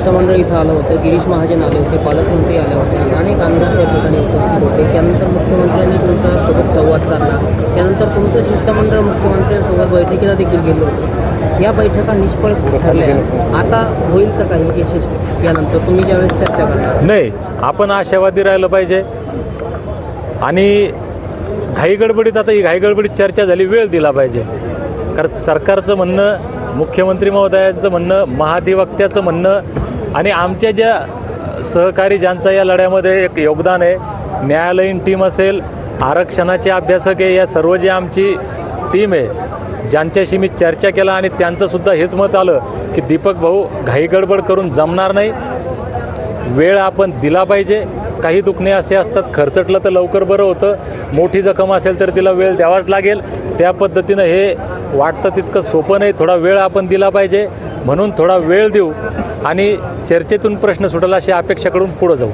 शिष्टमंडळ इथं आलं होतं गिरीश महाजन आले होते पालकमंत्री आले होते अनेक आमदार त्या ठिकाणी उपस्थित होते. त्यानंतर मुख्यमंत्र्यांनी तुमच्यासोबत संवाद साधला. त्यानंतर तुमचं शिष्टमंडळ मुख्यमंत्र्यांसोबत बैठकीला देखील गेलं होतं. या बैठका निष्फळ ठरल्या. आता होईल का काही यशस्वी यानंतर? तुम्ही ज्यावेळेस चर्चा करता नाही आपण आशावादी राहिलं पाहिजे. आणि घाईगडबडीत आता ही घाईगडबडीत चर्चा झाली वेळ दिला पाहिजे. कारण सरकारचं म्हणणं मुख्यमंत्री महोदयांचं म्हणणं महाधिवक्त्याचं म्हणणं आणि आमच्या ज्या सहकारी ज्यांचा या लढ्यामध्ये एक योगदान आहे न्यायालयीन टीम असेल आरक्षणाचे अभ्यासक आहे या सर्व जी आमची टीम आहे ज्यांच्याशी मी चर्चा केला आणि त्यांचंसुद्धा हेच मत आलं की दीपक भाऊ घाईगडबड करून जमणार नाही. वेळ आपण दिला पाहिजे. काही दुखणे असे असतात खर्चटलं तर लवकर बरं होतं. मोठी जखम असेल तर तिला वेळ द्यावाच लागेल. त्या पद्धतीनं हे वाटतं तितकं सोपं नाही. थोडा वेळ आपण दिला पाहिजे. म्हणून थोडा वेळ देऊ आणि चर्चेतून प्रश्न सुटेल अशी अपेक्षाकडून पुढं जाऊ.